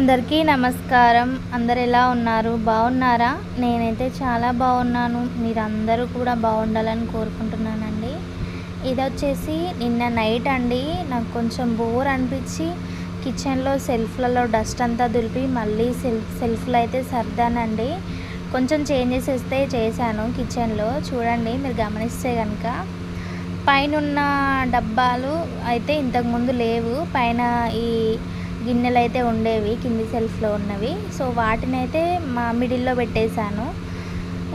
అందరికీ నమస్కారం. అందరు ఎలా ఉన్నారు? బాగున్నారా? నేనైతే చాలా బాగున్నాను. మీరందరూ కూడా బాగుండాలని కోరుకుంటున్నానండి. ఇది వచ్చేసి నిన్న నైట్ అండి. నాకు కొంచెం బోర్ అనిపించి కిచెన్లో సెల్ఫ్లలో డస్ట్ అంతా దులిపి మళ్ళీ సెల్ఫ్ సెల్ఫ్లో అయితే సర్దానండి. కొంచెం చేంజెస్ ఇస్తే చేశాను కిచెన్లో. చూడండి మీరు గమనిస్తే కనుక పైన ఉన్న డబ్బాలు అయితే ఇంతకుముందు లేవు. పైన ఈ గిన్నెలు అయితే ఉండేవి కింది సెల్ఫ్లో ఉన్నవి. సో వాటిని అయితే మా మిడిల్లో పెట్టేశాను.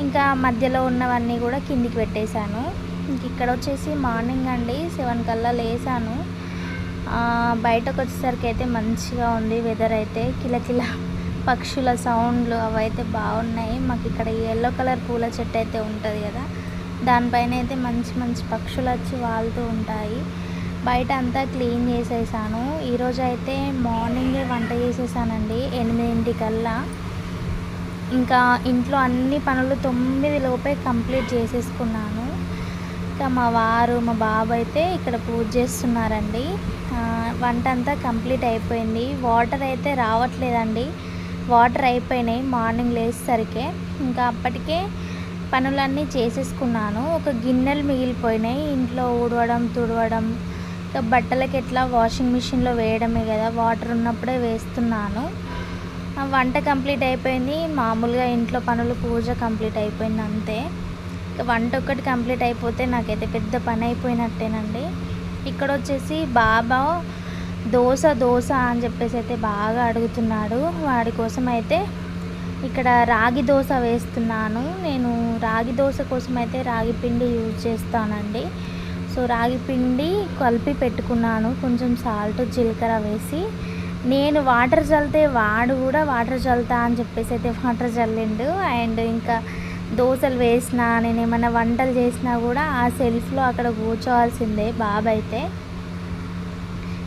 ఇంకా మధ్యలో ఉన్నవన్నీ కూడా కిందికి పెట్టేశాను. ఇంక ఇక్కడ వచ్చేసి మార్నింగ్ అండి సెవెన్ కల్లా లేసాను. బయటకు వచ్చేసరికి అయితే మంచిగా ఉంది వెదర్ అయితే. కిలకిల పక్షుల సౌండ్లు అవైతే బాగున్నాయి. మాకు ఇక్కడ ఎల్లో కలర్ పూల చెట్టు అయితే ఉంటుంది కదా దానిపైన అయితే మంచి మంచి పక్షులు వచ్చి వాళ్తూ ఉంటాయి. బయట అంతా క్లీన్ చేసేసాను. ఈరోజు అయితే మార్నింగే వంట చేసేసానండి ఎనిమిదింటికల్లా. ఇంకా ఇంట్లో అన్ని పనులు తొమ్మిది లోపే కంప్లీట్ చేసేసుకున్నాను. ఇంకా మా వారు మా బాబు అయితే ఇక్కడ పూజ చేస్తున్నారండి. వంట అంతా కంప్లీట్ అయిపోయింది. వాటర్ అయితే రావట్లేదండి. వాటర్ అయిపోయినాయి మార్నింగ్ లేచేసరికే ఇంకా అప్పటికే పనులన్నీ చేసేసుకున్నాను. ఒక గిన్నెలు మిగిలిపోయినాయి. ఇంట్లో ఊడవడం తుడవడం బట్టలకి ఎట్లా వాషింగ్ మిషన్లో వేయడమే కదా వాటర్ ఉన్నప్పుడే వేస్తున్నాను. ఆ వంట కంప్లీట్ అయిపోయింది. మామూలుగా ఇంట్లో పనులు పూజ కంప్లీట్ అయిపోయింది అంతే. ఇక వంట ఒక్కటి కంప్లీట్ అయిపోతే నాకైతే పెద్ద పని అయిపోయినట్టేనండి. ఇక్కడ వచ్చేసి బాబా దోశ దోశ అని చెప్పేసి అయితే బాగా అడుగుతున్నాడు. వాడి కోసం అయితే ఇక్కడ రాగి దోశ వేస్తున్నాను. నేను రాగి దోశ కోసం అయితే రాగి పిండి యూజ్ చేస్తానండి. సో రాగి పిండి కలిపి పెట్టుకున్నాను. కొంచెం సాల్ట్ జీలకర్ర వేసి. నేను వాటర్ చల్లితే వాడు కూడా వాటర్ చల్లుతా అని చెప్పేసి అయితే వాటర్ చల్లిండు. అండ్ ఇంకా దోశలు వేసినా నేను ఏమైనా వంటలు చేసినా కూడా ఆ సెల్ఫ్లో అక్కడ కూర్చోవాల్సిందే బాబు అయితే.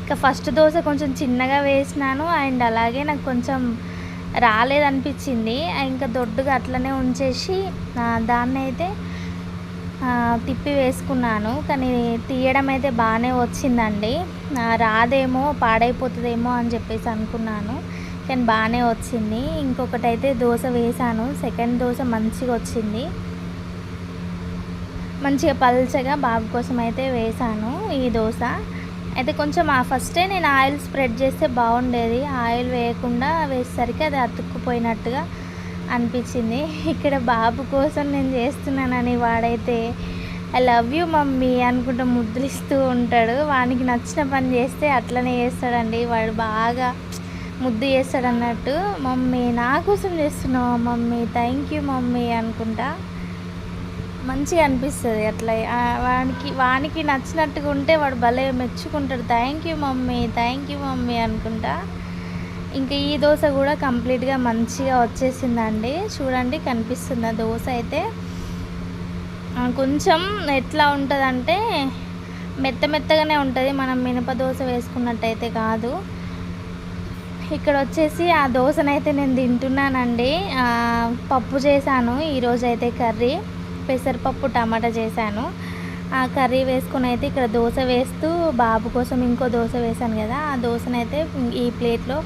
ఇంకా ఫస్ట్ దోశ కొంచెం చిన్నగా వేసినాను. అండ్ అలాగే నాకు కొంచెం రాలేదనిపించింది. ఇంకా దొడ్డుగా అట్లనే ఉంచేసి దాన్ని అయితే తిప్పి వేసుకున్నాను కానీ తీయడం అయితే బాగానే వచ్చిందండి. రాదేమో పాడైపోతుందేమో అని చెప్పేసి అనుకున్నాను కానీ బాగానే వచ్చింది. ఇంకొకటి అయితే దోశ వేసాను సెకండ్ దోశ మంచిగా వచ్చింది. మంచిగా పల్చగా బాబు కోసం అయితే వేసాను ఈ దోశ. అయితే కొంచెం ఆ ఫస్టే నేను ఆయిల్ స్ప్రెడ్ చేస్తే బాగుండేది. ఆయిల్ వేయకుండా వేసేసరికి అది అతుక్కుపోయినట్టుగా అనిపించింది. ఇక్కడ బాబు కోసం నేను చేస్తున్నానని వాడైతే ఐ లవ్ యూ మమ్మీ అనుకుంటూ ముద్రిస్తూ ఉంటాడు. వానికి నచ్చిన పని చేస్తే అట్లనే చేస్తాడండి. వాడు బాగా ముద్దు చేస్తాడు అన్నట్టు మమ్మీ నా కోసం చేస్తున్నావు మమ్మీ? థ్యాంక్ యూ మమ్మీ అనుకుంటా. మంచిగా అనిపిస్తుంది అట్లా. వానికి వానికి నచ్చినట్టుగా ఉంటే వాడు భలే మెచ్చుకుంటాడు. Thank you mummy thank you mummy అనుకుంటా. ఇంకా ఈ దోశ కూడా కంప్లీట్గా మంచిగా వచ్చేసిందండి. చూడండి కనిపిస్తుంది ఆ దోశ అయితే. కొంచెం ఎట్లా ఉంటుందంటే మెత్త మెత్తగానే ఉంటుంది. మనం మినప దోశ వేసుకున్నట్టయితే కాదు. ఇక్కడ వచ్చేసి ఆ దోశనైతే నేను తింటున్నానండి. పప్పు చేశాను. ఈరోజు అయితే కర్రీ. పెసరపప్పు టమాటా చేశాను. ఆ కర్రీ వేసుకొని అయితే ఇక్కడ దోశ వేస్తూ బాబు కోసం ఇంకో దోశ వేశాను కదా. ఆ దోశనైతే ఈ ప్లేట్లో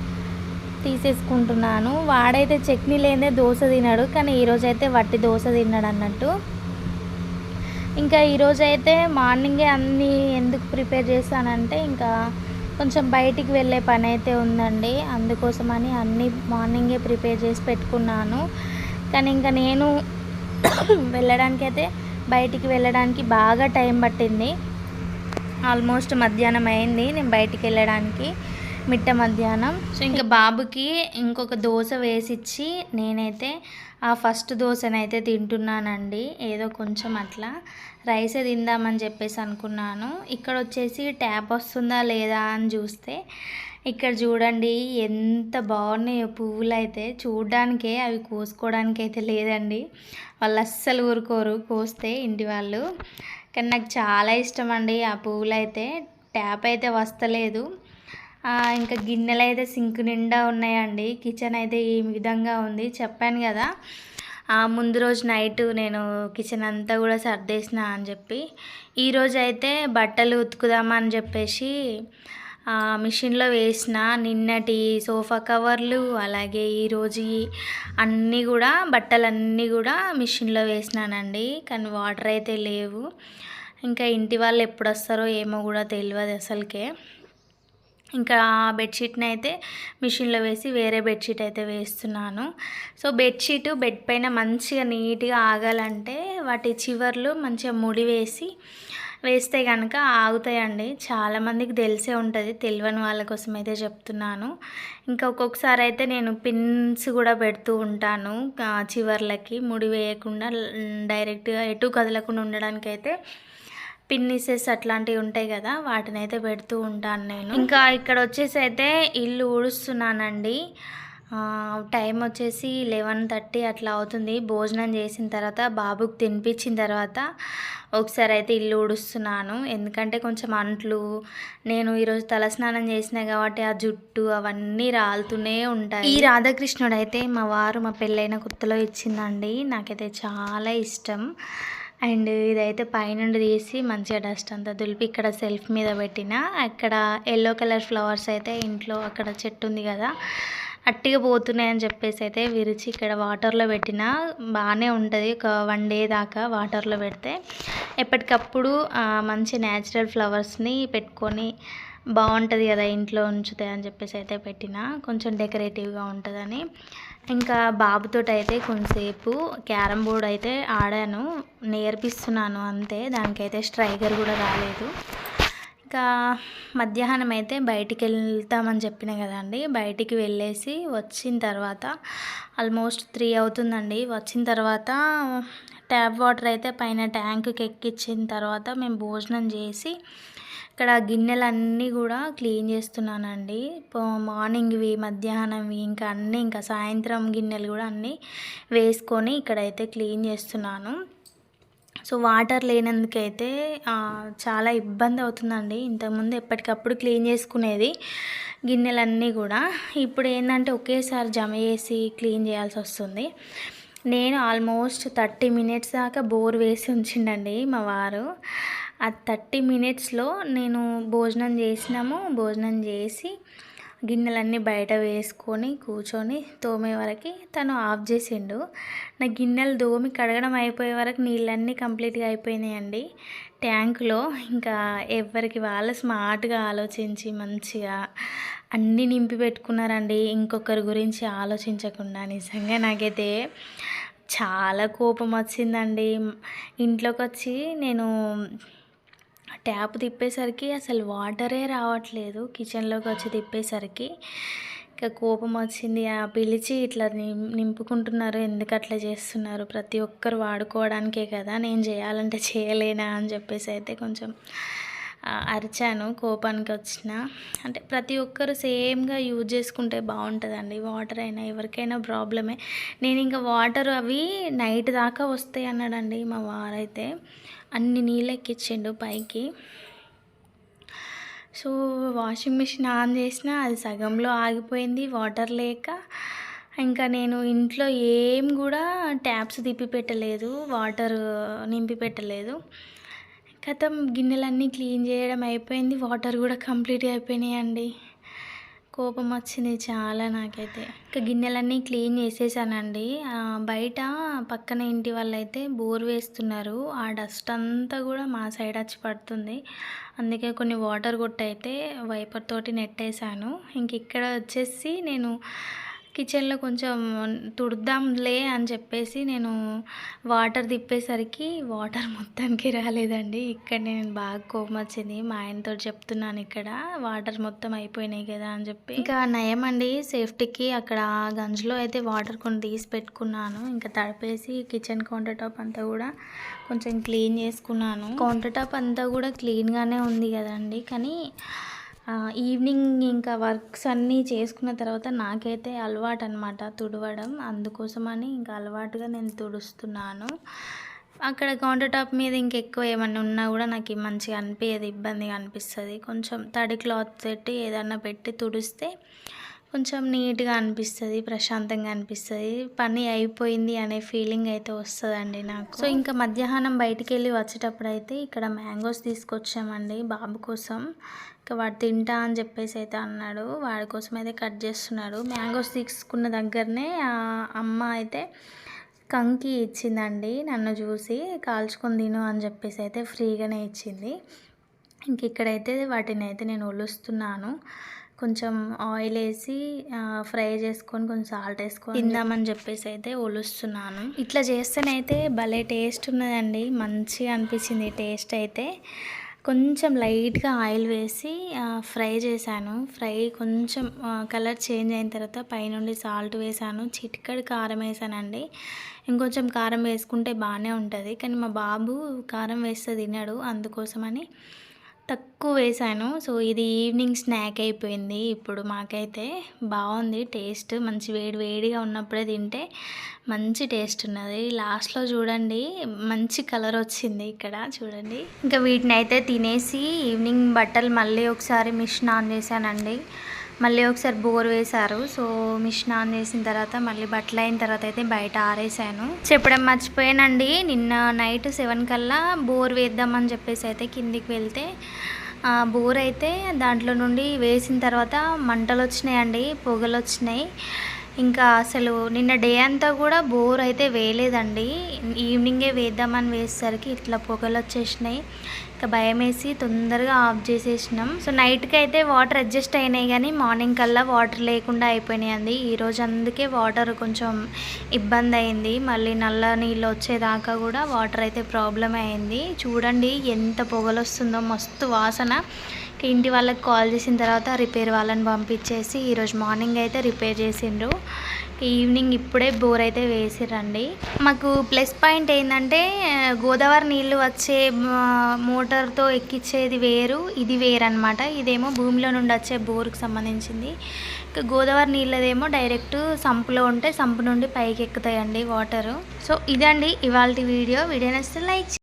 తీసేసుకుంటున్నాను. వాడైతే చట్నీ లేదే దోశ తినడు కానీ ఈరోజు అయితే వట్టి దోశ తిన్నాడు అన్నట్టు. ఇంకా ఈరోజు అయితే మార్నింగే అన్నీ ఎందుకు ప్రిపేర్ చేశానంటే ఇంకా కొంచెం బయటికి వెళ్ళే పని అయితే ఉందండి. అందుకోసమని అన్నీ మార్నింగే ప్రిపేర్ చేసి పెట్టుకున్నాను. కానీ ఇంకా నేను వెళ్ళడానికి అయితే బయటికి వెళ్ళడానికి బాగా టైం పట్టింది. ఆల్మోస్ట్ మధ్యాహ్నం అయింది నేను బయటికి వెళ్ళడానికి. మిట్ట మధ్యాహ్నం. సో ఇంకా బాబుకి ఇంకొక దోశ వేసిచ్చి నేనైతే ఆ ఫస్ట్ దోశనైతే తింటున్నానండి. ఏదో కొంచెం అట్లా. రైసే తిందామని చెప్పేసి అనుకున్నాను. ఇక్కడ వచ్చేసి ట్యాప్ వస్తుందా లేదా అని చూస్తే ఇక్కడ చూడండి ఎంత బాగున్నాయో పువ్వులు అయితే చూడడానికే అవి కోసుకోవడానికి అయితే లేదండి. వాళ్ళు అస్సలు ఊరుకోరు కోస్తే ఇంటి వాళ్ళు. కానీ నాకు చాలా ఇష్టం అండి ఆ పువ్వులు అయితే ట్యాప్ అయితే వస్తలేదు. ఇంకా గిన్నెలు అయితే సింక్ నిండా ఉన్నాయండి. కిచెన్ అయితే ఈ విధంగా ఉంది. చెప్పాను కదా ఆ ముందు రోజు నైట్ నేను కిచెన్ అంతా కూడా సర్దేసిన అని చెప్పి. ఈరోజు అయితే బట్టలు ఉతుకుదామని చెప్పేసి మిషన్లో వేసిన. నిన్నటి సోఫా కవర్లు అలాగే ఈరోజు అన్నీ కూడా బట్టలన్నీ కూడా మిషన్లో వేసినానండి. కానీ వాటర్ అయితే లేవు. ఇంకా ఇంటి వాళ్ళు ఎప్పుడు వస్తారో ఏమో కూడా తెలియదు అసలుకే. ఇంకా ఆ బెడ్షీట్ని అయితే మిషన్లో వేసి వేరే బెడ్షీట్ అయితే వేస్తున్నాను. సో బెడ్షీట్ బెడ్ పైన మంచిగా నీట్గా ఆగాలంటే వాటి చివర్లు మంచిగా ముడి వేసి వేస్తే కనుక ఆగుతాయండి. చాలామందికి తెలిసే ఉంటుంది. తెలియని వాళ్ళ కోసం అయితే చెప్తున్నాను. ఇంకా ఒక్కొక్కసారి అయితే నేను పిన్స్ కూడా పెడుతూ ఉంటాను చివర్లకి ముడి వేయకుండా డైరెక్ట్గా ఎటు కదలకుండా ఉండడానికి అయితే పిన్నిసెస్ అట్లాంటివి ఉంటాయి కదా వాటిని అయితే పెడుతూ ఉంటాను నేను. ఇంకా ఇక్కడ వచ్చేసి అయితే ఇల్లు ఊడుస్తున్నానండి. టైం వచ్చేసి లెవెన్ థర్టీ అట్లా అవుతుంది. భోజనం చేసిన తర్వాత బాబుకి తినిపించిన తర్వాత ఒకసారి అయితే ఇల్లు ఊడుస్తున్నాను. ఎందుకంటే కొంచెం అంట్లు నేను ఈరోజు తలస్నానం చేసిన కాబట్టి ఆ జుట్టు అవన్నీ రాలుతూనే ఉంటాయి. ఈ రాధాకృష్ణుడు అయితే మా వారు మా పెళ్ళైన కొత్తలో ఇచ్చిందండి. నాకైతే చాలా ఇష్టం. అండ్ ఇదైతే పైనుండి తీసి మంచిగా డస్ట్ అంతా దులిపి ఇక్కడ సెల్ఫ్ మీద పెట్టిన. అక్కడ ఎల్లో కలర్ ఫ్లవర్స్ అయితే ఇంట్లో అక్కడ చెట్టు ఉంది కదా అట్టిగా పోతున్నాయని చెప్పేసి అయితే విరిచి ఇక్కడ వాటర్లో పెట్టిన. బాగానే ఉంటుంది ఒక వన్ డే దాకా వాటర్లో పెడితే. ఎప్పటికప్పుడు మంచి న్యాచురల్ ఫ్లవర్స్ని పెట్టుకొని బాగుంటుంది కదా ఇంట్లో ఉంచుతాయి అని చెప్పేసి అయితే పెట్టిన. కొంచెం డెకరేటివ్గా ఉంటుందని. ఇంకా బాబుతో అయితే కొంతసేపు క్యారమ్ బోర్డ్ అయితే ఆడాను. నేర్పిస్తున్నాను అంతే. దానికైతే స్ట్రైకర్ కూడా రాలేదు. ఇంకా మధ్యాహ్నం అయితే బయటికి వెళ్తామని చెప్పిన కదండి బయటికి వెళ్ళేసి వచ్చిన తర్వాత ఆల్మోస్ట్ త్రీ అవుతుందండి. వచ్చిన తర్వాత ట్యాప్ వాటర్ అయితే పైన ట్యాంకుకి ఎక్కించిన తర్వాత మేము భోజనం చేసి ఇక్కడ గిన్నెలన్నీ కూడా క్లీన్ చేస్తున్నానండి. మార్నింగ్వి మధ్యాహ్నంవి ఇంకా అన్నీ ఇంకా సాయంత్రం గిన్నెలు కూడా అన్నీ వేసుకొని ఇక్కడైతే క్లీన్ చేస్తున్నాను. సో వాటర్ లేనందుకైతే చాలా ఇబ్బంది అవుతుందండి. ఇంతకుముందు ఎప్పటికప్పుడు క్లీన్ చేసుకునేది గిన్నెలన్నీ కూడా. ఇప్పుడు ఏంటంటే ఒకేసారి జమ చేసి క్లీన్ చేయాల్సి వస్తుంది. నేను ఆల్మోస్ట్ థర్టీ మినిట్స్ దాకా బోర్ వేసి ఉంచిండండి మా వారు. ఆ థర్టీ మినిట్స్లో నేను భోజనం చేసినాము. భోజనం చేసి గిన్నెలన్నీ బయట వేసుకొని కూర్చొని తోమే వరకు తను ఆఫ్ చేసిండు. నా గిన్నెలు దోమి కడగడం అయిపోయే వరకు నీళ్ళన్నీ కంప్లీట్గా అయిపోయినాయండి. ట్యాంకులో ఇంకా ఎవరికి వాళ్ళు స్మార్ట్గా ఆలోచించి మంచిగా అన్నీ నింపి పెట్టుకున్నారండి. ఇంకొకరి గురించి ఆలోచించకుండా నిజంగా నాకైతే చాలా కోపం వచ్చిందండి. ఇంట్లోకి వచ్చి నేను ట్యాప్ తిప్పేసరికి అసలు వాటరే రావట్లేదు. కిచెన్లోకి వచ్చి తిప్పేసరికి ఇంకా కోపం వచ్చింది. ఆ పిలిచి ఇట్లా నిం నింపుకుంటున్నారు. ఎందుకు అట్లా చేస్తున్నారు? ప్రతి ఒక్కరు వాడుకోవడానికే కదా. నేను చేయాలంటే చేయలేనా అని చెప్పేసి అయితే కొంచెం అరిచాను కోపానికి వచ్చిన. అంటే ప్రతి ఒక్కరు సేమ్గా యూజ్ చేసుకుంటే బాగుంటుందండి. వాటర్ అయినా ఎవరికైనా ప్రాబ్లమే. నేను ఇంకా వాటర్ అవి నైట్ దాకా వస్తాయి అన్నాడండి మా వారైతే. అన్ని నీళ్ళు ఎక్కించిండు పైకి. సో వాషింగ్ మిషన్ ఆన్ చేసిన అది సగంలో ఆగిపోయింది వాటర్ లేక. ఇంకా నేను ఇంట్లో ఏం కూడా ట్యాప్స్ తిప్పి పెట్టలేదు వాటర్ నింపి పెట్టలేదు. కథం గిన్నెలన్నీ క్లీన్ చేయడం అయిపోయింది వాటర్ కూడా కంప్లీట్గా అయిపోయినాయండి. కోపం వచ్చింది చాలా నాకైతే. ఇంకా గిన్నెలన్నీ క్లీన్ చేసేసానండి. బయట పక్కన ఇంటి వాళ్ళు అయితే బోర్ వేస్తున్నారు. ఆ డస్ట్ అంతా కూడా మా సైడ్ వచ్చి పడుతుంది. అందుకే కొన్ని వాటర్ కొట్టయితే వైపర్ తోటి నెట్టేశాను. ఇంక ఇక్కడ వచ్చేసి నేను కిచెన్లో కొంచెం తుడుద్దాంలే అని చెప్పేసి నేను వాటర్ తిప్పేసరికి వాటర్ మొత్తానికి రాలేదండి. ఇక్కడ నేను బాగా కోపం వచ్చింది. మా ఆయనతో చెప్తున్నాను ఇక్కడ వాటర్ మొత్తం అయిపోయినాయి కదా అని చెప్పి. ఇంకా నయం అండి సేఫ్టీకి అక్కడ గంజులో అయితే వాటర్ కొన్ని తీసి పెట్టుకున్నాను. ఇంకా తడిపేసి కిచెన్ కౌంటర్ టాప్ అంతా కూడా కొంచెం క్లీన్ చేసుకున్నాను. కౌంటర్ టాప్ అంతా కూడా క్లీన్గానే ఉంది కదండి. కానీ ఈవినింగ్ ఇంకా వర్క్స్ అన్నీ చేసుకున్న తర్వాత నాకైతే అలవాటు అనమాట తుడవడం. అందుకోసమని ఇంకా అలవాటుగా నేను తుడుస్తున్నాను. అక్కడ కౌంటర్ టాప్ మీద ఇంకెక్కువ ఏమన్నా ఉన్నా కూడా నాకు మంచిగా అనిపించదు ఇబ్బందిగా అనిపిస్తుంది. కొంచెం తడి క్లాత్ పెట్టి ఏదన్నా పెట్టి తుడిస్తే కొంచెం నీట్గా అనిపిస్తుంది ప్రశాంతంగా అనిపిస్తుంది. పని అయిపోయింది అనే ఫీలింగ్ అయితే వస్తుందండి నాకు. సో ఇంకా మధ్యాహ్నం బయటికి వెళ్ళి వచ్చేటప్పుడు అయితే ఇక్కడ మ్యాంగోస్ తీసుకొచ్చామండి బాబు కోసం. ఇంకా వాడు తింటా అని చెప్పేసి అయితే అన్నాడు. వాడి కోసం అయితే కట్ చేస్తున్నాడు మ్యాంగోస్ తీసుకున్న దగ్గరనే ఆ అమ్మ అయితే కంకి ఇచ్చిందండి. నన్ను చూసి కాల్చుకొని తిను అని చెప్పేసి అయితే ఫ్రీగానే ఇచ్చింది. ఇంక ఇక్కడైతే వాటిని అయితే నేను ఒలుస్తున్నాను. కొంచెం ఆయిల్ వేసి ఫ్రై చేసుకొని కొంచెం సాల్ట్ వేసుకొని తిందామని చెప్పేసి అయితే ఒలుస్తున్నాను. ఇట్లా చేస్తేనైతే భలే టేస్ట్ ఉన్నదండి. మంచిగా అనిపించింది టేస్ట్ అయితే. కొంచెం లైట్గా ఆయిల్ వేసి ఫ్రై చేశాను. ఫ్రై కొంచెం కలర్ చేంజ్ అయిన తర్వాత పైనుండి సాల్ట్ వేసాను చిటికడి కారం వేసానండి ఇంకొంచెం కారం వేసుకుంటే బాగానే ఉంటుంది. కానీ మా బాబు కారం వేస్తే తినడు. అందుకోసమని తక్కువ వేసాను. సో ఇది ఈవినింగ్ స్నాక్ అయిపోయింది. ఇప్పుడు మాకైతే బాగుంది. టేస్ట్ మంచి వేడి వేడిగా ఉన్నప్పుడే తింటే మంచి టేస్ట్ ఉన్నది. లాస్ట్లో చూడండి మంచి కలర్ వచ్చింది ఇక్కడ. చూడండి. ఇంకా వీటిని అయితే తినేసి ఈవినింగ్ బట్టలు మళ్ళీ ఒకసారి మిషన్ ఆన్ చేశానండి. మళ్ళీ ఒకసారి బోర్ వేశారు. సో మిషన్ ఆన్ చేసిన తర్వాత మళ్ళీ బట్టలు అయిన తర్వాత అయితే బయట ఆరేసాను. చెప్పడం మర్చిపోయానండి. నిన్న నైట్ సెవెన్ కల్లా బోర్ వేద్దామని చెప్పేసి అయితే కిందికి వెళ్తే బోర్ అయితే దాంట్లో నుండి వేసిన తర్వాత మంటలు వచ్చినాయండి పొగలు వచ్చినాయి. ఇంకా అసలు నిన్న డే అంతా కూడా బోర్ అయితే వేయలేదండి. ఈవినింగే వేద్దామని వేసేసరికి ఇట్లా పొగలు వచ్చేసినాయి. ఇంకా భయం వేసి తొందరగా ఆఫ్ చేసేసినాం. సో నైట్కి అయితే వాటర్ అడ్జస్ట్ అయినాయి కానీ మార్నింగ్ కల్లా వాటర్ లేకుండా అయిపోయినాయి అండి. ఈరోజు అందుకే వాటర్ కొంచెం ఇబ్బంది అయింది. మళ్ళీ నల్ల నీళ్ళు వచ్చేదాకా కూడా వాటర్ అయితే ప్రాబ్లం అయింది. చూడండి ఎంత పొగలు వస్తుందో మస్తు వాసన. ఇంటి వాళ్ళకి కాల్ చేసిన తర్వాత రిపేర్ వాళ్ళని పంపించేసి ఈరోజు మార్నింగ్ అయితే రిపేర్ చేసిండ్రు. ఈవినింగ్ ఇప్పుడే బోర్ అయితే వేసిరండి మాకు ప్లస్ పాయింట్ ఏంటంటే గోదావరి నీళ్ళు వచ్చే మోటార్తో ఎక్కించేది వేరు ఇది వేరనమాట ఇదేమో భూమిలో నుండి వచ్చే బోర్కి సంబంధించింది. గోదావరి నీళ్ళదేమో డైరెక్ట్ సంపులో ఉంటే సంపు నుండి పైకి ఎక్కుతాయండి వాటరు. సో ఇదండి ఇవాళ వీడియో. వీడియో నచ్చితే లైక్